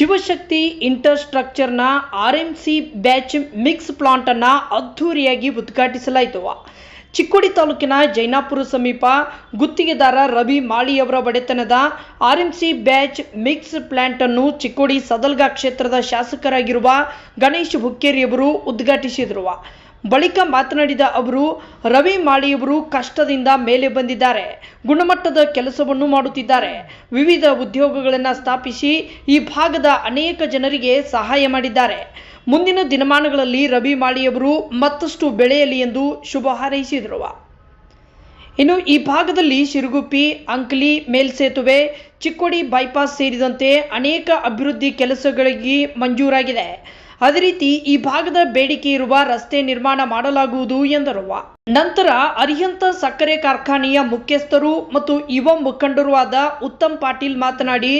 Shivashakti ಇಂಟರ್ಸ್ಟ್ರಕ್ಚರ್ನ R M C batch mix ಪ್ಲಾಂಟನ್ನು ಅದ್ಧೂರಿಯಾಗಿ ಉದ್ಘಾಟಿಸಲಾಯಿತು. ಚಿಕ್ಕೋಡಿ ತಾಲೂಕಿನ ಜೈನಾಪುರ ಸಮೀಪ ಗುತ್ತಿಗೆದಾರ ರವಿ ಮಾಳಿಯವರ ಒಡೆತನದ R M C batch mix ಪ್ಲಾಂಟನ್ನು Chikkodi Sadalga ಕ್ಷೇತ್ರದ ಶಾಸಕರಾಗಿರುವ ಗಣೇಶ್ ಹುಕ್ಕೇರಿಯವರು ಉದ್ಘಾಟಿಸಿದರು. ಬಳಿಕ ಮಾತನಾಡಿದ ಅವರು, ರವಿ ಮಾಳಿಯವರು ಕಷ್ಟದಿಂದ ಮೇಲೆ ಬಂದಿದ್ದಾರೆ, ಗುಣಮಟ್ಟದ ಕೆಲಸವನ್ನು ಮಾಡುತ್ತಿದ್ದಾರೆ. ವಿವಿಧ ಉದ್ಯೋಗಗಳನ್ನು ಸ್ಥಾಪಿಸಿ ಈ ಭಾಗದ ಅನೇಕ ಜನರಿಗೆ ಸಹಾಯ ಮಾಡಿದ್ದಾರೆ. ಮುಂದಿನ ದಿನಮಾನಗಳಲ್ಲಿ ರವಿ ಮಾಳಿಯವರು ಮತ್ತಷ್ಟು ಬೆಳೆಯಲಿ ಎಂದು ಶುಭ ಹಾರೈಸಿದರು. ಇನ್ನು ಈ ಭಾಗದಲ್ಲಿ ಸಿರುಗುಪ್ಪಿ, ಅಂಕಲಿ, ಮೇಲ್ಸೇತುವೆ, ಚಿಕ್ಕೋಡಿ ಬೈಪಾಸ್ ಸೇರಿದಂತೆ ಅನೇಕ ಅಭಿವೃದ್ಧಿ ಕೆಲಸಗಳಿಗೆ ಮಂಜೂರಾಗಿದೆ. ಅದೇ ರೀತಿ ಈ ಭಾಗದ ಬೇಡಿಕೆ ಇರುವ ರಸ್ತೆ ನಿರ್ಮಾಣ ಮಾಡಲಾಗುವುದು ಎಂದರು. ನಂತರ ಅರಿಹಂತ ಸಕ್ಕರೆ ಕಾರ್ಖಾನೆಯ ಮುಖ್ಯಸ್ಥರು ಮತ್ತು ಯುವ ಮುಖಂಡರು ಆದ ಉತ್ತಮ್ ಪಾಟೀಲ್ ಮಾತನಾಡಿ,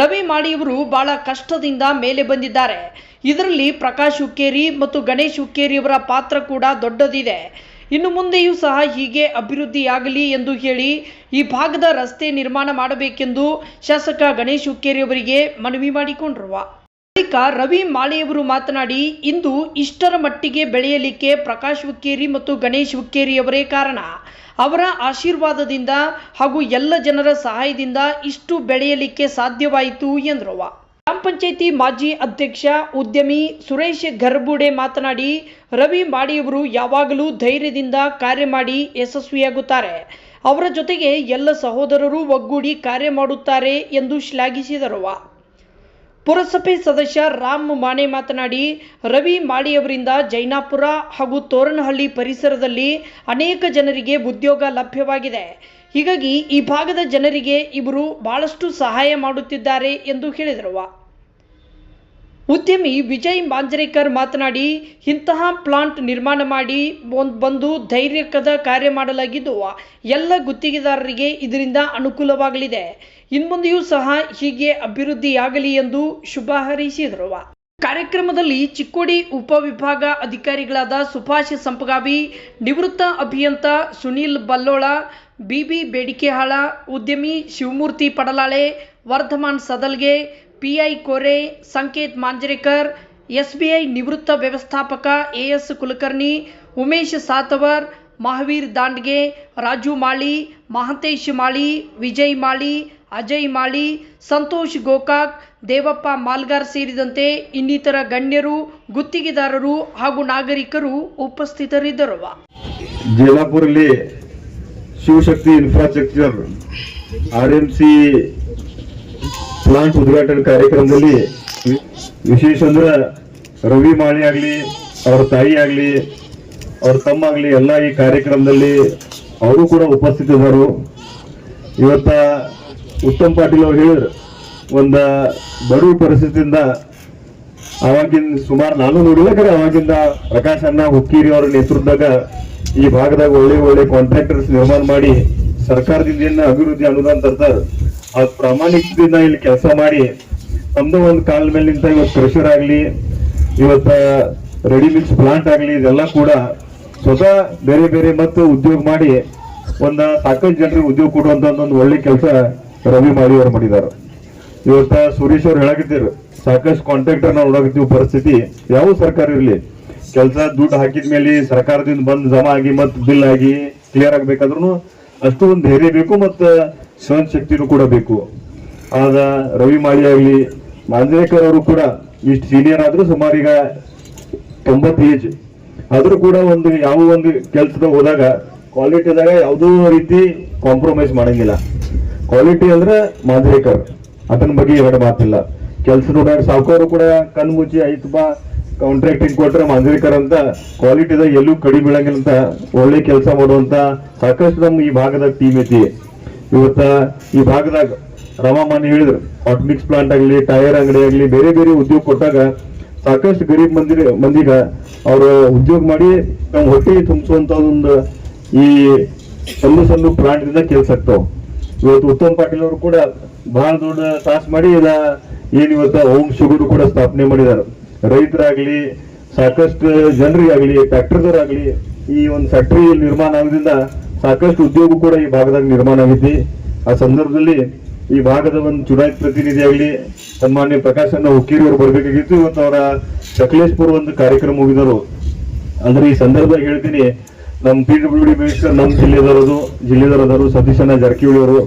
ರವಿ ಮಾಡಿಯವರು ಬಹಳ ಕಷ್ಟದಿಂದ ಮೇಲೆ ಬಂದಿದ್ದಾರೆ. ಇದರಲ್ಲಿ ಪ್ರಕಾಶ್ ಹುಕ್ಕೇರಿ ಮತ್ತು ಗಣೇಶ್ ಹುಕ್ಕೇರಿಯವರ ಪಾತ್ರ ಕೂಡ ದೊಡ್ಡದಿದೆ. ಇನ್ನು ಮುಂದೆಯೂ ಸಹ ಹೀಗೆ ಅಭಿವೃದ್ಧಿಯಾಗಲಿ ಎಂದು ಹೇಳಿ ಈ ಭಾಗದ ರಸ್ತೆ ನಿರ್ಮಾಣ ಮಾಡಬೇಕೆಂದು ಶಾಸಕ ಗಣೇಶ್ ಹುಕ್ಕೇರಿಯವರಿಗೆ ಮನವಿ ಮಾಡಿಕೊಂಡರು. ಬಳಿಕ ರವಿ ಮಾಳೆಯವರು ಮಾತನಾಡಿ, ಇಂದು ಇಷ್ಟರ ಮಟ್ಟಿಗೆ ಬೆಳೆಯಲಿಕ್ಕೆ ಪ್ರಕಾಶ್ ಹುಕ್ಕೇರಿ ಮತ್ತು ಗಣೇಶ್ ಹುಕ್ಕೇರಿಯವರೇ ಕಾರಣ. ಅವರ ಆಶೀರ್ವಾದದಿಂದ ಹಾಗೂ ಎಲ್ಲ ಜನರ ಸಹಾಯದಿಂದ ಇಷ್ಟು ಬೆಳೆಯಲಿಕ್ಕೆ ಸಾಧ್ಯವಾಯಿತು ಎಂದರು. ಗ್ರಾಮ ಪಂಚಾಯಿತಿ ಮಾಜಿ ಅಧ್ಯಕ್ಷ, ಉದ್ಯಮಿ ಸುರೇಶ್ ಗರ್ಬುಡೆ ಮಾತನಾಡಿ, ರವಿ ಮಾಡಿಯವರು ಯಾವಾಗಲೂ ಧೈರ್ಯದಿಂದ ಕಾರ್ಯ ಮಾಡಿ ಯಶಸ್ವಿಯಾಗುತ್ತಾರೆ. ಅವರ ಜೊತೆಗೆ ಎಲ್ಲ ಸಹೋದರರು ಒಗ್ಗೂಡಿ ಕಾರ್ಯ ಮಾಡುತ್ತಾರೆ ಎಂದು ಶ್ಲಾಘಿಸಿದರು. ಪುರಸಭೆ ಸದಸ್ಯ ರಾಮ್ ಮಾನೆ ಮಾತನಾಡಿ, ರವಿ ಮಾಳಿಯವರಿಂದ ಜೈನಾಪುರ ಹಾಗೂ ತೋರಣಹಳ್ಳಿ ಪರಿಸರದಲ್ಲಿ ಅನೇಕ ಜನರಿಗೆ ಉದ್ಯೋಗ ಲಭ್ಯವಾಗಿದೆ. ಹೀಗಾಗಿ ಈ ಭಾಗದ ಜನರಿಗೆ ಇವರು ಬಹಳಷ್ಟು ಸಹಾಯ ಮಾಡುತ್ತಿದ್ದಾರೆ ಎಂದು ಹೇಳಿದರು. ಉದ್ಯಮಿ ವಿಜಯ್ ಮಾಂಜರೇಕರ್ ಮಾತನಾಡಿ, ಇಂತಹ ಪ್ಲಾಂಟ್ ನಿರ್ಮಾಣ ಮಾಡಿ ಬಂದು ಧೈರ್ಯಕದ ಕಾರ್ಯ ಮಾಡಲಾಗಿದ್ದು, ಎಲ್ಲ ಗುತ್ತಿಗೆದಾರರಿಗೆ ಇದರಿಂದ ಅನುಕೂಲವಾಗಲಿದೆ. ಇನ್ಮುಂದೆಯೂ ಸಹ ಹೀಗೆ ಅಭಿವೃದ್ಧಿಯಾಗಲಿ ಎಂದು ಶುಭ ಹಾರೈಸಿದರು. ಕಾರ್ಯಕ್ರಮದಲ್ಲಿ ಚಿಕ್ಕೋಡಿ ಉಪವಿಭಾಗ ಅಧಿಕಾರಿಗಳಾದ ಸುಭಾಷ್ ಸಂಪಗಾವಿ, ನಿವೃತ್ತ ಅಭಿಯಂತ ಸುನೀಲ್ ಬಲ್ಲೋಳ, ಬಿಬಿ ಬೇಡಿಕೆಹಾಳ, ಉದ್ಯಮಿ ಶಿವಮೂರ್ತಿ ಪಡಲಾಳೆ, ವರ್ಧಮಾನ್ ಸದಲ್ಗೆ ಪಿಐ ಕೋರೆ, ಸಂಕೇತ್ ಮಾಂಜರೇಕರ್, ಎಸ್ಬಿಐ ನಿವೃತ್ತ ವ್ಯವಸ್ಥಾಪಕ ಎಎಸ್ ಕುಲಕರ್ಣಿ, ಉಮೇಶ್ ಸಾತವರ್, ಮಹಾವೀರ್ ದಾಂಡ್ಗೆ ರಾಜು ಮಾಳಿ, ಮಹಂತೇಶ್ ಮಾಳಿ, ವಿಜಯ್ ಮಾಳಿ ಅಜಯ್ ಮಾಳಿ, ಸಂತೋಷ್ ಗೋಕಾಕ್, ದೇವಪ್ಪ ಮಾಲ್ಗಾರ್ ಸೇರಿದಂತೆ ಇನ್ನಿತರ ಗಣ್ಯರು, ಗುತ್ತಿಗೆದಾರರು ಹಾಗೂ ನಾಗರಿಕರು ಉಪಸ್ಥಿತರಿದ್ದರು. ಜಲಾಪುರಲ್ಲಿ Shivashakti infrastructure R M C plant ಉದ್ಘಾಟನೆ ಕಾರ್ಯಕ್ರಮದಲ್ಲಿ ವಿಶೇಷ ಅಂದ್ರೆ ರವಿ ಮಾಳಿ ಆಗಲಿ, ಅವ್ರ ತಾಯಿ ಆಗಲಿ, ಅವ್ರ ತಮ್ಮ ಆಗಲಿ, ಎಲ್ಲ ಈ ಕಾರ್ಯಕ್ರಮದಲ್ಲಿ ಅವರು ಕೂಡ ಉಪಸ್ಥಿತರು ಇವತ್ತ ಉತ್ತಮ್ ಪಾಟೀಲ್ ಅವ್ರು ಹೇಳಿದ್ರು, ಒಂದ ಬಡವ ಪರಿಸ್ಥಿತಿಯಿಂದ ಅವಾಗಿನ ಸುಮಾರು ನಾನು ನೋಡಿಲ್ಲ ಕರೆ ಅವಾಗಿಂದ ಪ್ರಕಾಶ್ ಅಣ್ಣ ಹುಕ್ಕೀರಿ ಅವರ ನೇತೃತ್ವದಾಗ ಈ ಭಾಗದಾಗ ಒಳ್ಳೆ ಒಳ್ಳೆ ಕಾಂಟ್ರಾಕ್ಟರ್ಸ್ ನಿರ್ಮಾಣ ಮಾಡಿ ಸರ್ಕಾರದಿಂದ ಏನ ಅಭಿವೃದ್ಧಿ ಅನುದಾನ ತರ್ತಾರ ಆ ಪ್ರಾಮಾಣಿಕದಿಂದ ಇಲ್ಲಿ ಕೆಲಸ ಮಾಡಿ, ನಮ್ದು ಒಂದು ಕಾಲ ಮೇಲೆ ನಿಂತ ಇವತ್ತು ಕ್ರಷರ್ ಆಗಲಿ, ಇವತ್ತು ರೆಡಿ ಮಿಕ್ಸ್ ಪ್ಲಾಂಟ್ ಆಗಲಿ, ಇದೆಲ್ಲ ಕೂಡ ಸ್ವತಃ ಬೇರೆ ಬೇರೆ ಮತ್ತು ಉದ್ಯೋಗ ಮಾಡಿ ಒಂದು ಸಾಕಷ್ಟು ಜನರಿಗೆ ಉದ್ಯೋಗ ಕೊಡುವಂತ ಒಂದು ಒಳ್ಳೆ ಕೆಲಸ ರವಿ ಮಾಡಿ ಅವ್ರು ಮಾಡಿದ್ದಾರೆ. ಇವತ್ತ ಸುರೇಶ್ ಅವ್ರು ಹೇಳಾಕತ್ತೀರು ಸಾಕಷ್ಟು ಕಾಂಟ್ರಾಕ್ಟರ್ ನಾವು ನೋಡಕತ್ತೀವಿ ಪರಿಸ್ಥಿತಿ, ಯಾವ ಸರ್ಕಾರ ಇರಲಿ. ಕೆಲಸ ದುಡ್ಡು ಹಾಕಿದ ಮೇಲೆ ಸರ್ಕಾರದಿಂದ ಬಂದು ಜಮಾ ಆಗಿ ಮತ್ತು ಬಿಲ್ ಆಗಿ ಕ್ಲಿಯರ್ ಆಗ್ಬೇಕಾದ್ರೂ ಅಷ್ಟು ಒಂದು ಧೈರ್ಯ ಬೇಕು ಮತ್ತು ಸ್ವಯಂ ಶಕ್ತಿನೂ ಕೂಡ ಬೇಕು. ಆದ ರವಿ ಮಾಳಿ ಆಗಲಿ ಮಾಂಜರೇಕರ್ ಅವರು ಕೂಡ ಇಷ್ಟು ಸೀನಿಯರ್ ಆದ್ರೂ ಸುಮಾರು ಈಗ ತೊಂಬತ್ತು ಏಜ್ ಆದ್ರೂ ಕೂಡ ಒಂದು ಯಾವ ಒಂದು ಕೆಲ್ಸದ ಹೋದಾಗ ಕ್ವಾಲಿಟಿದಾಗ ಯಾವುದೋ ರೀತಿ ಕಾಂಪ್ರಮೈಸ್ ಮಾಡಂಗಿಲ್ಲ. ಕ್ವಾಲಿಟಿ ಅಂದ್ರೆ ಮಾಂಜರೇಕರ್ ಅದನ್ನ ಬಗ್ಗೆ ಎರಡು ಮಾತಿಲ್ಲ. ಕೆಲಸ ನೋಡಾಗ ಸಾವುಕಾರು ಕೂಡ ಕಣ್ ಮುಚ್ಚಿ ಬಾ ಕಾಂಟ್ರಾಕ್ಟಿಂಗ್ ಕೊಟ್ರೆ ಮಾಂಜರಿಕರ್ ಅಂತ ಕ್ವಾಲಿಟಿದಾಗ ಎಲ್ಲೂ ಕಡಿಮೆ ಬೀಳಂಗಿಲ್ಲ ಅಂತ ಒಳ್ಳೆ ಕೆಲಸ ಮಾಡುವಂತ ಸಾಕಷ್ಟು ನಮ್ಮ ಈ ಭಾಗದಾಗ ಟೀಮ್ ಐತಿ. ಇವತ್ತ ಈ ಭಾಗದಾಗ ರಮಾಮಾನಿ ಹೇಳಿದ್ರು ಹಾಟ್ ಮಿಕ್ಸ್ ಪ್ಲಾಂಟ್ ಆಗ್ಲಿ ಟೈರ್ ಅಂಗಡಿ ಆಗ್ಲಿ, ಬೇರೆ ಬೇರೆ ಉದ್ಯೋಗ ಕೊಟ್ಟಾಗ ಸಾಕಷ್ಟು ಗರೀಬ್ ಮಂದಿ ಮಂದಿಗ ಅವ್ರ ಉದ್ಯೋಗ ಮಾಡಿ ನಮ್ಮ ಹೊಟ್ಟೆ ತುಂಬಿಸುವಂತ ಒಂದು ಈ ಸಣ್ಣ ಸಣ್ಣ ಪ್ಲಾಂಟ್ ಇಂದ ಕೆಲಸ ಆಗ್ತಾವ. ಇವತ್ತು ಉತ್ತಮ್ ಪಾಟೀಲ್ ಅವರು ಕೂಡ ಬಹಳ ದೊಡ್ಡ ತಾಸ್ ಮಾಡಿ ಏನ್ ಇವತ್ತ ಓಂ ಶುಗರ್ ಕೂಡ ಸ್ಥಾಪನೆ ಮಾಡಿದ್ದಾರೆ. ರೈತರಾಗ್ಲಿ, ಸಾಕಷ್ಟು ಜನರಿಗಾಗ್ಲಿ ಫ್ಯಾಕ್ಟರಿದವರಾಗ್ಲಿ ಈ ಒಂದು ಫ್ಯಾಕ್ಟ್ರಿ ನಿರ್ಮಾಣ ಆಗೋದ್ರಿಂದ ಸಾಕಷ್ಟು ಉದ್ಯೋಗ ಕೂಡ ಈ ಭಾಗದಾಗ ನಿರ್ಮಾಣ ಆಗೈತಿ ಆ ಸಂದರ್ಭದಲ್ಲಿ ಈ ಭಾಗದ ಒಂದು ಚುನಾಯಿತ ಪ್ರತಿನಿಧಿ ಆಗಲಿ, ಸನ್ಮಾನ್ಯ ಪ್ರಕಾಶ್ ಅನ್ನ ಹುಕ್ಕೇರಿಯವರು ಬರ್ಬೇಕಾಗಿತ್ತು. ಇವತ್ತು ಅವರ ಸಕಲೇಶ್ಪುರ ಒಂದು ಕಾರ್ಯಕ್ರಮ ಮುಗಿದರು ಅಂದ್ರೆ ಈ ಸಂದರ್ಭದಾಗ ಹೇಳ್ತೀನಿ ನಮ್ಮ ಪಿ ಡಬ್ಲ್ಯೂ ಡಿ ಮಿನಿಸ್ಟರ್ ನಮ್ಮ ಜಿಲ್ಲೆದವರು ಸತೀಶ್ ಸತೀಶಣ್ಣ ಜಾರಕಿಹೊಳಿ ಅವರು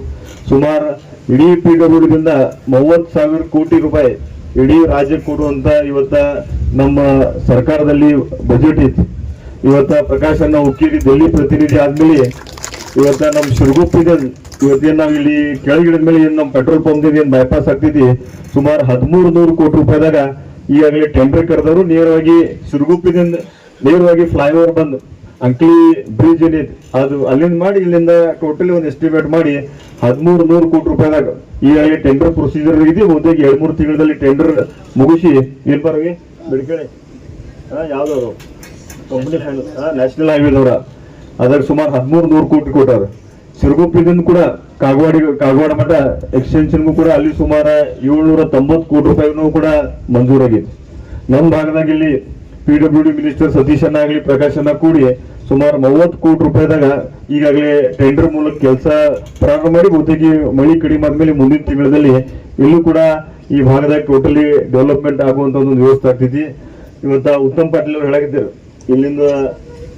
ಸುಮಾರು ಇಡೀ ಪಿ ಡಬ್ಲ್ಯೂ ಡಿಯಿಂದ ಮೂವತ್ತು ಸಾವಿರ ಕೋಟಿ ರೂಪಾಯಿ ಇಡೀ ರಾಜ್ಯಕ್ಕೆ ಕೊಡುವಂತ ಇವತ್ತ ನಮ್ಮ ಸರ್ಕಾರದಲ್ಲಿ ಬಜೆಟ್ ಐತಿ ಇವತ್ತ ಪ್ರಕಾಶ್ ಅಣ್ಣ ಹುಕ್ಕೇರಿ ಡೆಲ್ಲಿ ಪ್ರತಿನಿಧಿ ಆದ್ಮೇಲೆ ಇವತ್ತ ನಮ್ಮ ಶಿರಗುಪ್ಪಿದೆ ಇವತ್ತೇನ್ ನಾವು ಇಲ್ಲಿ ಕೆಳಗಿಡದ ಮೇಲೆ ಏನ್ ನಮ್ಮ ಪೆಟ್ರೋಲ್ ಪಂಪ್ ಏನು ಬೈಪಾಸ್ ಆಗ್ತಿದೆ, ಸುಮಾರು ಹದಿಮೂರು ನೂರು ಕೋಟಿ ರೂಪಾಯಿದಾಗ ಈಗಾಗಲೇ ಟೆಂಡರ್ ಕರೆದವರು ನೇರವಾಗಿ ಶಿರಗುಪ್ಪಿದಿಂದ ನೇರವಾಗಿ ಫ್ಲೈಓವರ್ ಬಂದು ಅಂಕ್ಲಿ ಬ್ರಿಡ್ಜ್ ಏನೈತಿ ಅದು ಅಲ್ಲಿಂದ ಮಾಡಿ ಇಲ್ಲಿಂದ ಟೋಟಲಿ ಒಂದು ಎಸ್ಟಿಮೇಟ್ ಮಾಡಿ ಹದಿಮೂರು ನೂರು ಕೋಟಿ ರೂಪಾಯಿದಾಗ. ಈಗಾಗಲೇ ಟೆಂಡರ್ ಪ್ರೊಸೀಜರ್ ಇದೆ ಹೋದಾಗ ಎರಡು ಮೂರು ತಿಂಗಳಲ್ಲಿ ಟೆಂಡರ್ ಮುಗಿಸಿ. ಏನ್ ಬರವಿ ಬಿಡ್ಕೇಳಿ. ಯಾವ್ದವರು ಕಂಪ್ನಿ ನ್ಯಾಷನಲ್ ಹೈವೇದವ್ರ ಅದ್ರಾಗ ಸುಮಾರು ಹದಿಮೂರು ನೂರು ಕೋಟಿ ಕೊಟ್ಟಾರ. ಸಿರುಗುಪ್ಪಿದಿಂದ ಕೂಡ ಕಾಗವಾಡಿ ಕಾಗವಾಡ ಮಠ ಎಕ್ಸ್ಟೆನ್ಷನ್ಗೂ ಕೂಡ ಅಲ್ಲಿ ಸುಮಾರು ಏಳ್ನೂರ ತೊಂಬತ್ತು ಕೋಟಿ ರೂಪಾಯಿನೂ ಕೂಡ ಮಂಜೂರಾಗಿದೆ. ನಮ್ಮ ಭಾಗದಾಗ ಇಲ್ಲಿ P W D minister Satish ಅಣ್ಣ ಆಗಲಿ ಪ್ರಕಾಶ್ ಅಣ್ಣ ಕೂಡಿ ಸುಮಾರು ಮೂವತ್ತು ಕೋಟಿ ರೂಪಾಯಿದಾಗ ಈಗಾಗಲೇ ಟೆಂಡರ್ ಮೂಲಕ ಕೆಲಸ ಪ್ರಾರಂಭ ಮಾಡಿ, ಬಹುತೇಕ ಮಳಿ ಕಡಿಮೆ ಆದ್ಮೇಲೆ ಮುಂದಿನ ತಿಂಗಳಲ್ಲಿ ಇಲ್ಲೂ ಕೂಡ ಈ ಭಾಗದಾಗ ಟೋಟಲಿ ಡೆವಲಪ್ಮೆಂಟ್ ಆಗುವಂತ ಒಂದು ವ್ಯವಸ್ಥೆ ಆಗ್ತೈತಿ. ಇವತ್ತ ಉತ್ತಮ್ ಪಾಟೀಲ್ ಅವ್ರು ಹೇಳಾಗಿದ್ದರು ಇಲ್ಲಿಂದ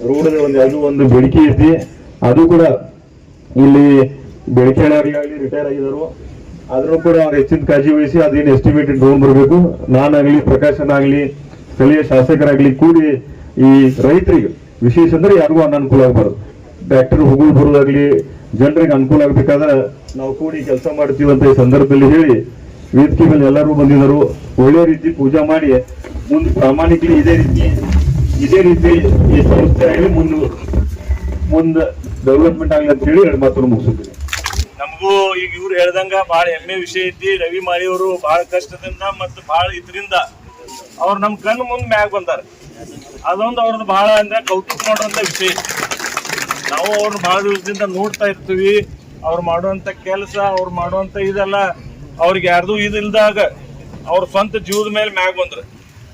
ರೋಡ್ ಒಂದು ಯಾವುದೋ ಒಂದು ಬೇಡಿಕೆ ಐತಿ, ಅದು ಕೂಡ ಇಲ್ಲಿ ಬೆಳಕೆಳವರಿಗಾಗಲಿ ರಿಟೈರ್ ಆಗಿದ್ರು, ಆದ್ರೂ ಕೂಡ ಅವ್ರು ಹೆಚ್ಚಿನ ಕಾಳಜಿ ವಹಿಸಿ ಅದೇನು ಎಸ್ಟಿಮೇಟೆಡ್ ಲೋನ್ ಬರಬೇಕು. ನಾನಾಗ್ಲಿ ಪ್ರಕಾಶನ್ ಆಗ್ಲಿ ಸ್ಥಳೀಯ ಶಾಸಕರಾಗ್ಲಿ ಕೂಡಿ ಈ ರೈತರಿಗೆ, ವಿಶೇಷ ಅಂದ್ರೆ ಯಾರಿಗೂ ಅನನುಕೂಲ ಆಗಬಾರ್ದು. ಟ್ರ್ಯಾಕ್ಟರ್ ಹೋಗಲು ಬರೋದಾಗ್ಲಿ ಜನರಿಗೆ ಅನುಕೂಲ ಆಗ್ಬೇಕಾದ್ರೆ ನಾವು ಕೂಡಿ ಕೆಲಸ ಮಾಡ್ತೀವಿ ಅಂತ ಈ ಸಂದರ್ಭದಲ್ಲಿ ಹೇಳಿ, ವೇದಿಕೆ ಮೇಲೆ ಎಲ್ಲರೂ ಬಂದಿದ್ದರು. ಒಳ್ಳೆ ರೀತಿ ಪೂಜಾ ಮಾಡಿ, ಮುಂದೆ ಪ್ರಾಮಾಣಿಕಲಿ ಇದೇ ರೀತಿ ಇದೇ ರೀತಿ ಈ ಸಂಸ್ಥೆ ಆಗಲಿ ಮುಂದೆ ಮುಂದೆ ಡೆವಲಪ್ಮೆಂಟ್ ಆಗಲಿ ಅಂತ ಹೇಳಿ ಎರಡು ಮಾತನ್ನು ನಮಗೂ ಈಗ ಇವ್ರು ಹೇಳ್ದಂಗ ಬಹಳ ಹೆಮ್ಮೆ ವಿಷಯ ಐತಿ. ರವಿ ಮಾಳಿಯವರು ಬಹಳ ಕಷ್ಟದಿಂದ ಮತ್ತು ಬಹಳ ಇದರಿಂದ ಅವ್ರು ನಮ್ ಕಣ್ಣು ಮುಂದೆ ಮ್ಯಾಗ ಬಂದಾರ. ಅದೊಂದು ಅವ್ರದ್ದು ಬಹಳ ಅಂದ್ರೆ ಕೌತುಕ ಮಾಡುವಂತ ವಿಷಯ. ನಾವು ಅವ್ರನ್ನ ಬಹಳ ದಿವಸದಿಂದ ನೋಡ್ತಾ ಇರ್ತೀವಿ. ಅವ್ರು ಮಾಡುವಂತ ಕೆಲಸ, ಅವ್ರು ಮಾಡುವಂತ ಇದೆಲ್ಲ ಅವ್ರಿಗೆ ಯಾರ್ದು ಇದಿಲ್ದಾಗ ಅವ್ರ ಸ್ವಂತ ಜೀವದ ಮೇಲೆ ಮ್ಯಾಗ ಬಂದ್ರು.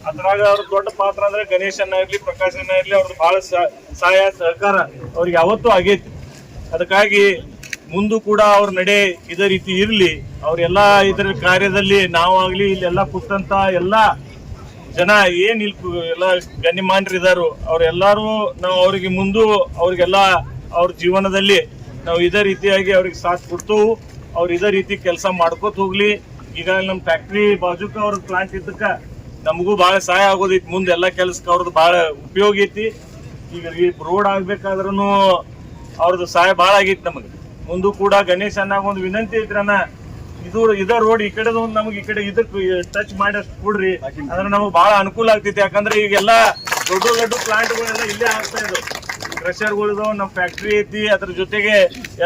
ಅದ್ರಾಗ ಅವ್ರ ದೊಡ್ಡ ಪಾತ್ರ ಅಂದ್ರೆ ಗಣೇಶನ್ನ ಇರ್ಲಿ ಪ್ರಕಾಶನ ಇರ್ಲಿ ಅವ್ರದ್ದು ಬಹಳ ಸಹಾಯ, ಸಹಕಾರ ಅವ್ರಿಗೆ ಯಾವತ್ತೂ ಆಗೈತಿ. ಅದಕ್ಕಾಗಿ ಮುಂದೂ ಕೂಡ ಅವ್ರ ನಡೆ ಇದೇ ರೀತಿ ಇರ್ಲಿ. ಅವ್ರೆಲ್ಲಾ ಇದ್ರ ಕಾರ್ಯದಲ್ಲಿ ನಾವಾಗ್ಲಿ, ಇಲ್ಲೆಲ್ಲ ಕೂತಂತ ಎಲ್ಲಾ ಜನ ಏನ್ ಇಲ್ಲಿ ಕು- ಎಲ್ಲ ಗಣ್ಯಮಾನ್ರಿದಾರು, ಅವ್ರೆಲ್ಲಾರು ನಾವು ಅವ್ರಿಗೆ ಮುಂದು, ಅವ್ರಿಗೆಲ್ಲ ಅವ್ರ ಜೀವನದಲ್ಲಿ ನಾವು ಇದೇ ರೀತಿಯಾಗಿ ಅವ್ರಿಗೆ ಸಾಥ್ ಕೊಡ್ತು, ಅವ್ರು ಇದೇ ರೀತಿ ಕೆಲಸ ಮಾಡ್ಕೋತ ಹೋಗ್ಲಿ. ಈಗಾಗಲೇ ನಮ್ಮ ಫ್ಯಾಕ್ಟ್ರಿ ಬಾಜುಕ ಅವ್ರ ಪ್ಲಾಂಟ್ ಇದ್ದಕ್ಕ ನಮಗೂ ಬಹಳ ಸಹಾಯ ಆಗೋದೈತಿ. ಮುಂದೆ ಎಲ್ಲ ಕೆಲ್ಸಕ್ಕೆ ಅವ್ರದ್ದು ಬಹಳ ಉಪಯೋಗ ಐತಿ. ಈಗ ರೋಡ್ ಆಗ್ಬೇಕಾದ್ರೂ ಅವ್ರದ್ದು ಸಹಾಯ ಬಹಳ ಆಗೈತಿ ನಮಗೆ. ಮುಂದೂ ಕೂಡ ಗಣೇಶ ಅನ್ನಾಗ ಒಂದು ವಿನಂತಿ ಐತ್ರಣ್ಣ ಇದು ಇದ ರೋಡ್ ಈ ಕಡೆ ಒಂದು ನಮಗೆ ಈ ಕಡೆ ಇದಕ್ಕೆ ಟಚ್ ಮಾಡಷ್ಟು ಕೊಡ್ರಿ. ಅಂದ್ರೆ ನಮಗೆ ಬಹಳ ಅನುಕೂಲ ಆಗ್ತೈತಿ. ಯಾಕಂದ್ರೆ ಈಗೆಲ್ಲ ದೊಡ್ಡ ದೊಡ್ಡ ಪ್ಲಾಂಟ್ಗಳೆಲ್ಲ ಇಲ್ಲೇ ಆಗ್ತಾ ಇದಾವೆ. ಕ್ರಷರ್ಗಳು ನಮ್ಮ ಫ್ಯಾಕ್ಟ್ರಿ ಐತಿ. ಅದ್ರ ಜೊತೆಗೆ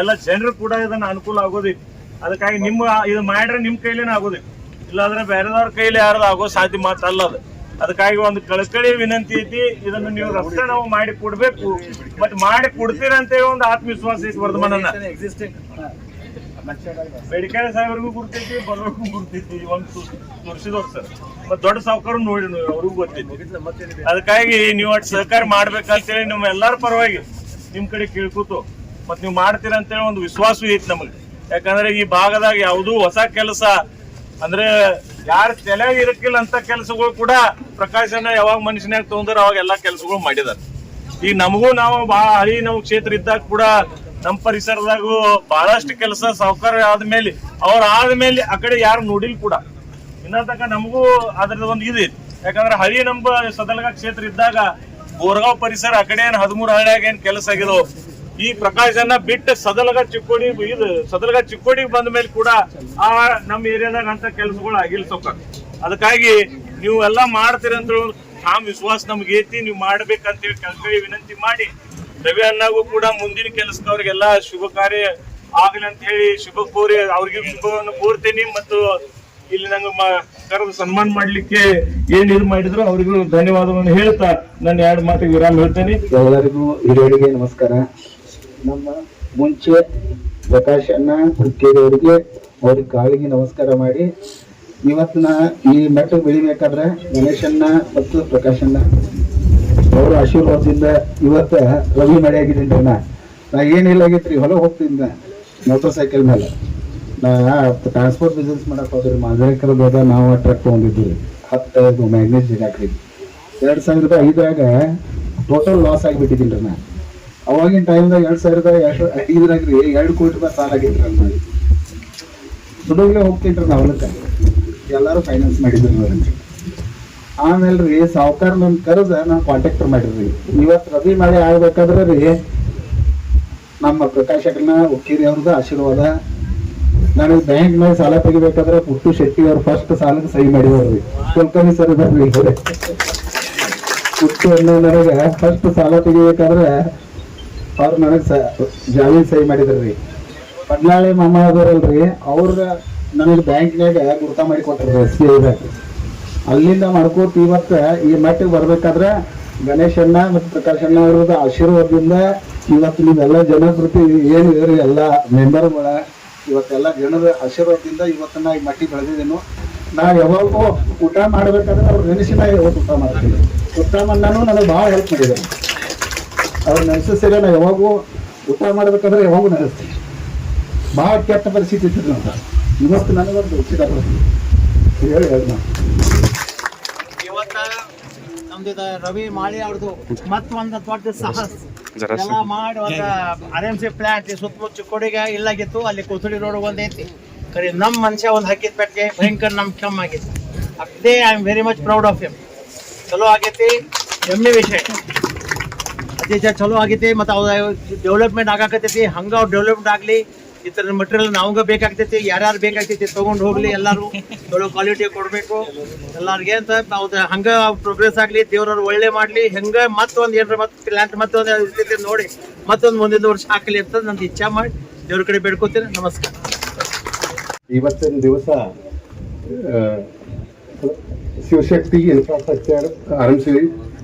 ಎಲ್ಲ ಜನರು ಕೂಡ ಇದನ್ನ ಅನುಕೂಲ ಆಗೋದಿ ಅದಕ್ಕಾಗಿ ನಿಮ್ಮ ಇದು ಮಾಡ್ರೆ ನಿಮ್ ಕೈಲೇನೆ ಆಗೋದೈತಿ. ಇಲ್ಲಾಂದ್ರೆ ಬೇರೆದವ್ರ ಕೈಲಿ ಯಾರ್ದು ಆಗೋ ಸಾಧ್ಯ ಮಾತಲ್ಲ ಅದು. ಅದಕ್ಕಾಗಿ ಒಂದು ಕಳಕಳಿ ವಿನಂತಿ ಐತಿ. ಇದನ್ನು ನೀವು ರಸ್ತೆ ನಾವು ಮಾಡಿ ಕೊಡ್ಬೇಕು. ಮತ್ತೆ ಮಾಡಿ ಕೊಡ್ತೀರಂತ ಒಂದು ಆತ್ಮವಿಶ್ವಾಸ ಐತಿ ವರ್ಧಮಾನನ. ಬೇಡಿಕೆ ಸಾಹೇಬ್ರಿಗೂ ಗುರ್ತೈತಿ ಬರೋರ್ಗೂ ಗುರ್ತೈತಿ ಒಂದು ತೋರಿಸಿದವ್ರು ಸರ್. ಮತ್ ದೊಡ್ಡ ಸಾವುಕಾರ ನೋಡಿ ಅವ್ರಿಗೂ ಗೊತ್ತೈತಿ ಅದಕ್ಕಾಗಿ ನೀವು ಅಷ್ಟು ಸಹಕಾರ ಮಾಡ್ಬೇಕಂತೇಳಿ ನಿಮ್ ಎಲ್ಲಾರ ಪರವಾಗಿ ನಿಮ್ ಕಡೆ ಕೇಳ್ಕೂತು. ಮತ್ ನೀವು ಮಾಡ್ತೀರ ಅಂತೇಳಿ ಒಂದು ವಿಶ್ವಾಸ ಐತಿ ನಮಗೆ. ಯಾಕಂದ್ರೆ ಈ ಭಾಗದಾಗ ಯಾವ್ದು ಹೊಸ ಕೆಲಸ ಅಂದ್ರೆ ಯಾರ ತಲೆ ಇರಕ್ಕಿಲ್ಲ ಅಂತ ಕೆಲಸಗಳು ಕೂಡ ಪ್ರಕಾಶನ ಯಾವಾಗ ಮನುಷ್ಯನಾಗ ತಗೊಂಡ್ರೆ ಅವಾಗ ಎಲ್ಲಾ ಕೆಲಸಗಳು ಮಾಡಿದಾರೆ. ಈಗ ನಮಗೂ ನಾವು ಬಹಳ ಹಳಿ, ನಾವು ಕ್ಷೇತ್ರ ಇದ್ದಾಗ ಕೂಡ ನಮ್ಮ ಪರಿಸರದಾಗೂ ಬಹಳಷ್ಟು ಕೆಲಸ ಸೌಕರ್ಯ ಆದ್ಮೇಲೆ, ಅವ್ರ ಆದ್ಮೇಲೆ ಆ ಕಡೆ ಯಾರು ನೋಡಿಲ್ ಕೂಡ. ಇನ್ನ ತನಕ ನಮಗೂ ಅದ್ರದ್ದು ಒಂದು ಇದು ಯಾಕಂದ್ರೆ ಹಳಿ ನಮ್ಮ ಸದಲಗ ಕ್ಷೇತ್ರ ಇದ್ದಾಗ ಬೋರ್ಗಾವ್ ಪರಿಸರ ಆ ಕಡೆ ಏನ್ ಹದಿಮೂರು ಹಳ್ಳಿಯಾಗ ಏನ್ ಕೆಲಸ ಆಗಿದೋ ಈ ಪ್ರಕಾಶನ ಬಿಟ್ಟು ಸದಲಗ ಚಿಕ್ಕೋಡಿ, ಇದು ಸದಲಗ ಚಿಕ್ಕೋಡಿಗೆ ಬಂದ ಮೇಲೆ ಕೂಡ ಆ ನಮ್ಮ ಏರಿಯಾದಾಗ ಅಂತ ಕೆಲಸಗಳು ಆಗಿಲ್ಲ ಸೌಕರ್ ಅದಕ್ಕಾಗಿ ನೀವು ಎಲ್ಲ ಮಾಡ್ತೀರಿ ಅಂತ ವಿಶ್ವಾಸ ನಮ್ಗೆ ಐತಿ, ನೀವು ಮಾಡ್ಬೇಕಂತೇಳಿ ಹೇಳಿ ವಿನಂತಿ ಮಾಡಿ ರವಿ ಅಣ್ಣಗೂ ಕೂಡ ಮುಂದಿನ ಕೆಲಸಕ್ಕೆ ಅವ್ರಿಗೆಲ್ಲ ಶುಭ ಕಾರ್ಯ ಆಗಲಿ ಅಂತ ಹೇಳಿ ಶುಭ ಕೋರಿ ಅವ್ರಿಗೆ ಶುಭವನ್ನು ಕೋರ್ತೀನಿ ಮತ್ತು ಇಲ್ಲಿ ನಂಗೆ ಕರೆದು ಸನ್ಮಾನ ಮಾಡ್ಲಿಕ್ಕೆ ಏನ್ ಇದು ಮಾಡಿದ್ರು ಅವ್ರಿಗೂ ಧನ್ಯವಾದವನ್ನು ಹೇಳ್ತಾ ನಾನು ಎರಡು ಮಾತಿಗೆ ವಿರಾಮ ಹೇಳ್ತೇನೆ. ಎಲ್ಲರಿಗೂ ಹಿರಿಯರಿಗೆ ನಮಸ್ಕಾರ. ನಮ್ಮ ಮುಂಚೆ ಪ್ರಕಾಶ್ ಅಣ್ಣ ಹುಕ್ಕೇರಿಯವರಿಗೆ ಅವ್ರಿಗೆ ಕಾಳಿಗೆ ನಮಸ್ಕಾರ ಮಾಡಿ, ಇವತ್ತಿನ ಈ ಮಟ್ಟ ಬೆಳಿಬೇಕಾದ್ರೆ ಗಣೇಶಣ್ಣ ಮತ್ತು ಪ್ರಕಾಶ್ ಅಣ್ಣ. ಅವರ ಆಶೀರ್ವಾದದಿಂದ ಇವತ್ತ ರವಿ ಮಳೆ ಆಗಿದ್ದೀನಿ ಅಣ್ಣ ನಾ ಏನಿಲ್ಲ ಆಗೈತ್ರಿ ಹೊಲ ಹೋಗ್ತಿದ್ದೆ ಮೋಟರ್ ಸೈಕಲ್ ಮೇಲೆ. ನಾ ಟ್ರಾನ್ಸ್ಪೋರ್ಟ್ ಬಿಸ್ನೆಸ್ ಮಾಡಕ್ ಹೋದ್ರಿ ಮಾಜರೇಕರದ ಹೋದ ನಾವು ಟ್ರಕ್ ತೊಗೊಂಡಿದ್ವಿ ಹತ್ತು ಮ್ಯಾಗ್ನೇಜ್ ಹಾಕ್ರಿ. ಎರಡು ಸಾವಿರದ ಐದರಾಗ ಟೋಟಲ್ ಲಾಸ್ ಆಗಿಬಿಟ್ಟಿದ್ದೀನಿ ನಾ. ಅವಾಗಿನ ಟೈಮ್ದಾಗ ಎರಡು ಸಾವಿರದ ಎರಡು, ಐದರಾಗ ರೀ, ಎರಡು ಕೋಟಿ ರೂಪಾಯಿ ಸಾಲ ಆಗೈತ್ರಿ ನಮ್ಮ ಹೋಗ್ತೀನಿ ರೀ ನಾ ಹೊಲಕ್ಕೆ. ಎಲ್ಲರೂ ಫೈನಾನ್ಸ್ ಮಾಡಿದ್ರು ನೋಡ್ರಿ. ಆಮೇಲೆ ರೀ ಸಾವುಕಾರ ನನ್ನ ಕರೆದ ನಾನು ಕಾಂಟ್ಯಾಕ್ಟರ್ ಮಾಡಿರಿ ಇವತ್ತು ರವಿ ಮಳೆ ಆಗ್ಬೇಕಾದ್ರೆ ರೀ, ನಮ್ಮ ಪ್ರಕಾಶ್ ಅಕ್ಕನ ಉಕ್ಕೇರಿ ಅವ್ರದ್ದು ಆಶೀರ್ವಾದ. ನನಗೆ ಬ್ಯಾಂಕ್ನಾಗ ಸಾಲ ತೆಗಿಬೇಕಾದ್ರೆ ಪುಟ್ಟು ಶೆಟ್ಟಿ ಅವ್ರು ಫಸ್ಟ್ ಸಾಲಕ್ಕೆ ಸಹಿ ಮಾಡಿದವ್ರಿ ಕುಲಕರ್ಣಿ ಸರ್ ಇದಾರ್ರಿ. ಪುಟ್ಟು ಅನ್ನೋ ನನಗೆ ಫಸ್ಟ್ ಸಾಲ ತೆಗಿಬೇಕಾದ್ರೆ ಅವ್ರು ನನಗೆ ಸ, ಜಾಮೀನ್ ಸಹಿ ಮಾಡಿದ್ರಿ ಪಡ್ನಾಳಿ ಮಾಮ ಅದರಲ್ರಿ ಅವ್ರ ನನಗೆ ಬ್ಯಾಂಕ್ನಾಗ ಗುರ್ತ ಮಾಡಿ ಕೊಟ್ಟರು ಎಸ್ ಬಿ ಐದಾಗ ಅಲ್ಲಿಂದ ಮಾಡ್ಕೋತ ಇವತ್ತ ಈ ಮಟ್ಟಿಗೆ ಬರ್ಬೇಕಾದ್ರೆ ಗಣೇಶಣ್ಣ ಮತ್ತು ಪ್ರಕಾಶಣ್ಣ ಅವ್ರದ ಆಶೀರ್ವಾದದಿಂದ ಇವತ್ತು ನೀವೆಲ್ಲ ಜನಪ್ರತಿ ಏನು ಇದ್ರಿ ಎಲ್ಲ ಮೆಂಬರ್ಗಳ ಇವತ್ತೆಲ್ಲ ಜನರ ಆಶೀರ್ವಾದದಿಂದ ಇವತ್ತು ನಾ ಈ ಮಟ್ಟಿಗೆ ಬೆಳೆದಿದ್ದೇನು. ನಾ ಯಾವಾಗೂ ಊಟ ಮಾಡ್ಬೇಕಾದ್ರೆ ಅವ್ರು ನೆನೆಸಿ ಯಾವತ್ತು ಊಟ ಮಾಡ್ತೀನಿ. ಉತ್ತಮಣ್ಣನು ನನಗೆ ಭಾಳ ಹೆಲ್ಪ್ ಮಾಡಿದ್ದಾರೆ. ಅವ್ರು ನೆನೆಸಿದ್ರೆ ನಾ ಯಾವಾಗೂ ಊಟ ಮಾಡ್ಬೇಕಾದ್ರೆ ಯಾವಾಗೂ ನೆನೆಸ್ತೀನಿ. ಭಾಳ ಕೆಟ್ಟ ಪರಿಸ್ಥಿತಿ ಇತ್ತು ಅಂತ ಇವತ್ತು ನನಗೊಂದು ಉಚಿತ ಪರಿಸ್ಥಿತಿ ಹೇಳಿ ಹೇಳಿ. ನಮ್ದು ರವಿ ಮಾಳಿ ಅವ್ರದ್ದು ಮತ್ತೊಂದು ದೊಡ್ಡ ಸಾಹಸ. ಎಲ್ಲ ಮಾಡಿ ಒಂದು ಆರ್ ಎಂ ಸಿ ಪ್ಲಾಂಟ್ ಸುತ್ತಮುತ್ತ ಚಿಕ್ಕೋಡಿಗೆ ಇಲ್ಲಾಗಿತ್ತು ಅಲ್ಲಿ ಕೊಸಡಿ ರೋಡ್ ಒಂದೈತಿ. ಕರೆ ನಮ್ಮ ಮನುಷ್ಯ ಒಂದು ಹಾಕಿದ ಪೆಟ್ಟಿಗೆ ಭಯಂಕರ ನಮ್ ಕೆಮ್ಮ ಆಗಿತ್ತು. ಅದೇ I am very much proud of him ಚಲೋ ಆಗೈತಿ ಹೆಮ್ಮೆ ವಿಷಯ. ಅತಿ ಚಲೋ ಆಗೈತಿ ಮತ್ತು ಅವ್ರ ಡೆವಲಪ್ಮೆಂಟ್ ಆಗಾಕತ್ತೈತಿ ಹಂಗ ಅವ್ರ ಡೆವಲಪ್ಮೆಂಟ್ ಆಗಲಿ ಈ ಥರ ಮಟೀರಿಯಲ್ ನಮ್ಗ ಬೇಕಾಗ್ತೈತಿ, ಯಾರ್ಯಾರು ಬೇಕಾಗ್ತೈತಿ ತಗೊಂಡು ಹೋಗ್ಲಿ ಎಲ್ಲರೂ. ಚಲೋ ಕ್ವಾಲಿಟಿ ಕೊಡಬೇಕು. ಎಲ್ಲಾರ್ಗೆ ಅಂತ ಅವ್ರ ಹಂಗ ಪ್ರೋಗ್ರೆಸ್ ಆಗಲಿ, ದೇವ್ರವ್ರು ಒಳ್ಳೆ ಮಾಡಲಿ. ಹೆಂಗ ಮತ್ತೊಂದು ಏನ್ರ ಮತ್ತೆ ಪ್ಲಾಂಟ್ ಮತ್ತೊಂದು ಇರ್ತೈತಿ ನೋಡಿ, ಮತ್ತೊಂದು ಮುಂದಿನ ವರ್ಷ ಹಾಕಲಿ ಅಂತ ನಂದು ಇಚ್ಛಾ ಮಾಡಿ ದೇವ್ರ ಕಡೆ ಬೇಡ್ಕೋತೀನಿ. ನಮಸ್ಕಾರ. ಇವತ್ತಿನ ದಿವಸ Shivashakti infrastructure R M C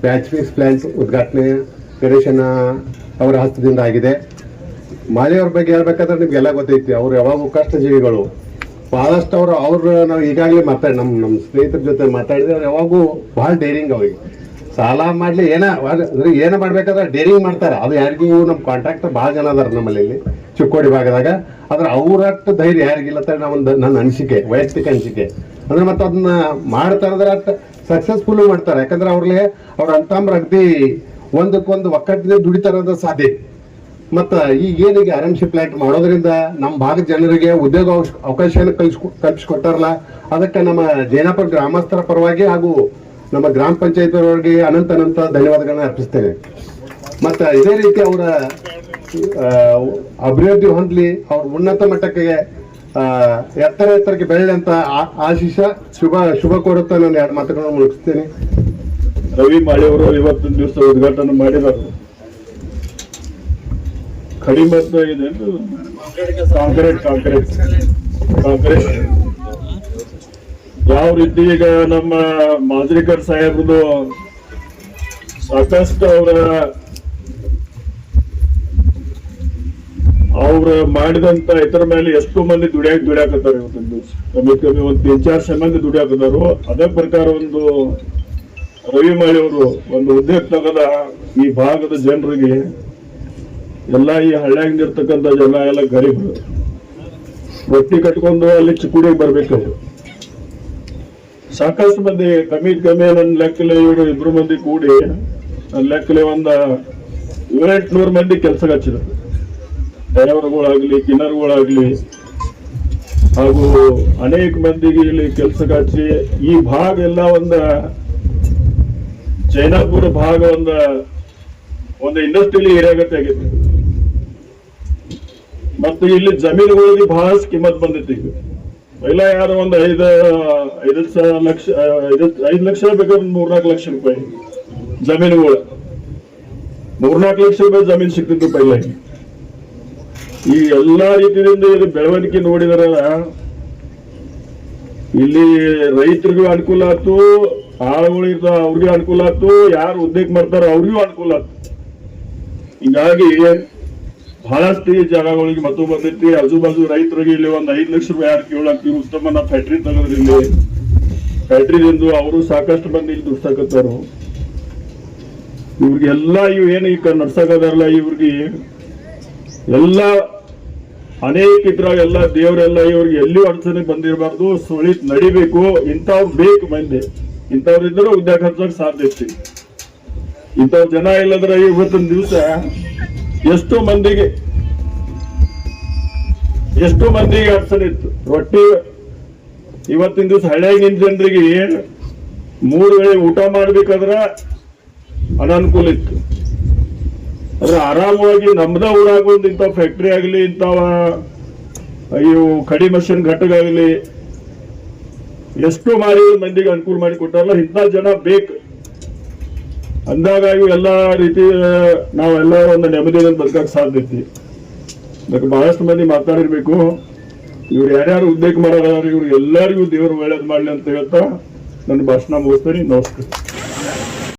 batch fees plant ಉದ್ಘಾಟನೆ ಗಣೇಶನ ಅವರ ಹಸ್ತದಿಂದ ಆಗಿದೆ ಮಾಲಿಯವ್ರ ಬಗ್ಗೆ ಹೇಳ್ಬೇಕಾದ್ರೆ ನಿಮ್ಗೆಲ್ಲ ಗೊತ್ತೈತಿ, ಅವ್ರು ಯಾವಾಗೂ ಕಷ್ಟ ಜೀವಿಗಳು. ಬಹಳಷ್ಟು ಅವರು ಅವ್ರು ನಾವು ಈಗಾಗಲೇ ಮಾತಾಡಿ ನಮ್ಮ ನಮ್ಮ ಸ್ನೇಹಿತರ ಜೊತೆ ಮಾತಾಡಿದ್ರೆ ಅವ್ರು ಯಾವಾಗೂ ಭಾಳ ಡೇರಿಂಗ್ ಅವ್ರಿಗೆ. ಸಾಲ ಮಾಡಲಿ, ಏನ ಅಂದ್ರೆ ಏನು ಮಾಡ್ಬೇಕಾದ್ರೆ ಡೇರಿಂಗ್ ಮಾಡ್ತಾರೆ. ಅದು ಯಾರಿಗೂ ನಮ್ಮ ಕಾಂಟ್ರಾಕ್ಟರ್ ಭಾಳ ಜನ ಅದಾರ ನಮ್ಮಲ್ಲಿ ಚಿಕ್ಕೋಡಿ ಭಾಗದಾಗ. ಆದ್ರೆ ಅವ್ರಷ್ಟು ಧೈರ್ಯ ಯಾರಿಗಿಲ್ಲ ಅಂತ ಒಂದು ನನ್ನ ಅನಿಸಿಕೆ, ವೈಯಕ್ತಿಕ ಅನಿಸಿಕೆ. ಅಂದ್ರೆ ಮತ್ತೆ ಅದನ್ನ ಮಾಡ್ತಾರೆ ಅಂದ್ರೆ ಅಷ್ಟು ಸಕ್ಸಸ್ಫುಲ್ಲು ಮಾಡ್ತಾರೆ. ಯಾಕಂದ್ರೆ ಅವ್ರಲ್ಲಿ ಅವ್ರ ಅಂತಂಬ್ರ ಅಗ್ದಿ ಒಂದಕ್ಕೊಂದು ಒಕ್ಕಟ್ಟಿನ ದುಡಿತಾರ ಅಂದ್ರೆ ಸಾಧ್ಯ ಮತ್ತ ಈಗ ಏನೀಗ ಆರ್ ಸಿ ಪ್ಲಾಂಟ್ ಮಾಡೋದ್ರಿಂದ ನಮ್ಮ ಭಾಗದ ಜನರಿಗೆ ಉದ್ಯೋಗ ಅವಕಾಶ ಕಲ್ಪಿಸಿಕೊಟ್ಟಾರಲ್ಲ ಅದಕ್ಕೆ ನಮ್ಮ ಜೈನಾಪುರ ಗ್ರಾಮಸ್ಥರ ಪರವಾಗಿ ಹಾಗೂ ನಮ್ಮ ಗ್ರಾಮ ಪಂಚಾಯತ್ ಅವರಿಗೆ ಅನಂತ ಅನಂತ ಧನ್ಯವಾದಗಳನ್ನ ಅರ್ಪಿಸ್ತೇನೆ. ಮತ್ತ ಇದೇ ರೀತಿ ಅವರ ಅಭಿವೃದ್ಧಿ ಹೊಂದಲಿ, ಅವ್ರ ಉನ್ನತ ಮಟ್ಟಕ್ಕೆ ಎತ್ತರ ಎತ್ತರಕ್ಕೆ ಬೆಳ್ಳಿ ಅಂತ ಆ- ಆಶಿಸ, ಶುಭ ಶುಭ ಕೋರುತ್ತಾ ನಾನು ಎರಡು ಮಾತುಗಳನ್ನು ಮುಗಿಸ್ತೇನೆ ರವಿ ಮಾಳಿಯವರು ಇವತ್ತೊಂದು ದಿವಸ ಉದ್ಘಾಟನೆ ಮಾಡಿದರು ಕಡಿಮೆ ಇದೆ. ಕಾಂಕ್ರೀಟ್ ಕಾಂಕ್ರೀಟ್ ಕಾಂಕ್ರೀಟ್ ಯಾವ ರೀತಿ ಈಗ ನಮ್ಮ ಮಾದ್ರಿಕರ್ ಸಾಹೇಬ್ರದು ಸಾಕಷ್ಟು ಅವರ ಅವ್ರ ಮಾಡಿದಂತ ಇತರ ಮೇಲೆ ಎಷ್ಟು ಮಂದಿ ದುಡಿಯಾಕ ದುಡಿಯಾಕತ್ತಾರ ಇವತ್ತೊಂದು ಕಮ್ಮಿ ಕಮ್ಮಿ ಒಂದ್ ತಿನ್, ಚಾರ್ ಮಂದಿ ದುಡಿಯಾಕತ್ತಾರು. ಅದೇ ಪ್ರಕಾರ ಒಂದು ರವಿ ಮಾಳಿಯವರು ಒಂದು ಉದ್ಯೋಗ ತಗದ ಈ ಭಾಗದ ಜನರಿಗೆ ಎಲ್ಲ ಈ ಹಳ್ಳ್ಯಾಗ ಇರ್ತಕ್ಕಂಥ ಜನ ಎಲ್ಲ ಗರೀಬರು. ರೊಟ್ಟಿ ಕಟ್ಕೊಂಡು ಅಲ್ಲಿ ಚಿಕ್ಕುಡಿಗೆ ಬರ್ಬೇಕು ಅವ್ರು. ಸಾಕಷ್ಟು ಮಂದಿ ಕಮ್ಮಿ ಕಮ್ಮಿ ನನ್ನ ಲೆಕ್ಕಲೆ ಇವರು ಇಬ್ರು ಮಂದಿ ಕೂಡಿ ನನ್ನ ಲೆಕ್ಕಲೆ ಒಂದ ಏಳೆಂಟ್ನೂರು ಮಂದಿ ಕೆಲ್ಸಕ್ಕೆ ಹಚ್ಚಿದ್ರು. ಡ್ರೈವರ್ಗಳಾಗ್ಲಿ, ಕಿನ್ನರ್ಗಳಾಗ್ಲಿ, ಹಾಗೂ ಅನೇಕ ಮಂದಿಗೆ ಇಲ್ಲಿ ಕೆಲ್ಸಕ್ಕೆ ಹಚ್ಚಿ ಈ ಭಾಗ ಎಲ್ಲ ಒಂದ ಜೈನಾಪುರ ಭಾಗ ಒಂದ, ಒಂದು ಇಂಡಸ್ಟ್ರಿಯಲ್ ಏರಿಯಾಗತ್ತೆ ಆಗೈತಿ ಮತ್ತು ಇಲ್ಲಿ ಜಮೀನುಗಳಿಗೆ ಬಹಳಷ್ಟು ಕಿಮ್ಮತ್ ಬಂದಿತ್ತು ಈಗ. ಎಲ್ಲ ಯಾರು ಒಂದು ಐದು ಐದು ಲಕ್ಷ ಐದು ಐದು ಲಕ್ಷ ಬೇಕಾದ್ರೆ ಮೂರ್ನಾಲ್ಕು ಲಕ್ಷ ರೂಪಾಯಿ ಜಮೀನುಗಳು. ಮೂರ್ನಾಲ್ಕು ಲಕ್ಷ ರೂಪಾಯಿ ಜಮೀನು ಸಿಕ್ತಿತ್ತು ಪೈಲ. ಈ ಎಲ್ಲಾ ರೀತಿಯಿಂದ ಇದು ಬೆಳವಣಿಗೆ ನೋಡಿದಾರ ಇಲ್ಲಿ ರೈತರಿಗೂ ಅನುಕೂಲ ಆಯ್ತು ಆಳುಗಳು ಇರ್ತಾವ ಅವ್ರಿಗೂ ಅನುಕೂಲ ಆಯ್ತು, ಯಾರು ಉದ್ಯೋಗ ಮಾಡ್ತಾರ ಅವ್ರಿಗೂ ಅನುಕೂಲ ಆಯ್ತು. ಹಿಂಗಾಗಿ ಬಹಳಷ್ಟು ಈ ಜಾಗಗಳಿಗೆ ಮತ್ತು ಬಂದೈತಿ. ಆಜು ಬಾಜು ರೈತರಿಗೆ ಇಲ್ಲಿ ಒಂದ್ ಐದ್ ಲಕ್ಷ ರೂಪಾಯಿ ಯಾರು ಕೇಳಾಕ್ತಿವಿ ಫ್ಯಾಕ್ಟ್ರಿ ತೆಗೆದ್ರಿ ಫ್ಯಾಕ್ಟ್ರಿ ಫ್ಯಾಕ್ಟ್ರಿದಿಂದ ಅವರು ಸಾಕಷ್ಟು ಬಂದು ಇಲ್ಲಿ ದುಡ್ಸಾಕತ್ತಾರು ಇವ್ರಿಗೆಲ್ಲ ಇವ್ ಏನು ಈಗ ನಡ್ಸಕದಾರಲ್ಲ ಇವ್ರಿಗೆ ಎಲ್ಲ ಅನೇಕ ಇದ್ರಾಗೆಲ್ಲ ದೇವರೆಲ್ಲ ಇವ್ರಿಗೆ ಎಲ್ಲಿ ಅಡಚಣೆ ಬಂದಿರಬಾರ್ದು ಸುಳಿ ನಡಿಬೇಕು. ಇಂಥವ್ರು ಬೇಕು ಮಂದಿ. ಇಂಥವ್ರಿದ್ರೆ ಉದ್ಯೋಗ ಹಚ್ಚಕ್ ಸಾಧ್ಯ ಐತಿ. ಇಂಥವ್ ಜನ ಇಲ್ಲದ್ರ ಇವತ್ತಿನ ದಿವಸ ಎಷ್ಟೋ ಮಂದಿಗೆ, ಎಷ್ಟು ಮಂದಿಗೆ ಅಡಚಣೆ ಇತ್ತು. ರೊಟ್ಟಿ ಇವತ್ತಿನ ದಿವಸ ಹಳೆಗಿನ ಜನರಿಗೆ ಮೂರು ವೇಳೆ ಊಟ ಮಾಡ್ಬೇಕಾದ್ರ ಅನಾನುಕೂಲ ಇತ್ತು. ಆದ್ರೆ ಆರಾಮವಾಗಿ ನಮ್ದ ಊರಾಗ ಇಂಥ ಫ್ಯಾಕ್ಟ್ರಿ ಆಗಲಿ ಇಂಥವ ಇವು ಕಡಿ ಮಷಿನ್ ಘಟಕಾಗಲಿ, ಎಷ್ಟು ಮಾಡಿ ಮಂದಿಗೆ ಅನುಕೂಲ ಮಾಡಿ ಕೊಟ್ಟಾರಲ್ಲ, ಇಂಥ ಜನ ಬೇಕು. ಅಂದಾಗ ಇವು ಎಲ್ಲ ರೀತಿ ನಾವೆಲ್ಲ ಒಂದು ನೆಮ್ಮದಿಯಿಂದ ಬದುಕಕ್ಕೆ ಸಾಧ್ಯ ಐತಿ. ಅದಕ್ಕೆ ಬಹಳಷ್ಟು ಮಂದಿ ಮಾತಾಡಿರ್ಬೇಕು. ಇವ್ರು ಯಾರ್ಯಾರು ಉದ್ಯೋಗ ಮಾಡೋದಾದ್ರೆ ಇವ್ರು ಎಲ್ಲರಿಗೂ ದೇವರು ಒಳ್ಳೇದು ಮಾಡಲಿ ಅಂತ ಹೇಳ್ತಾ ನನ್ನ ಭಾಷಣ ಮುಗಿಸ್ತೀನಿ. ನಮಸ್ಕಾರ.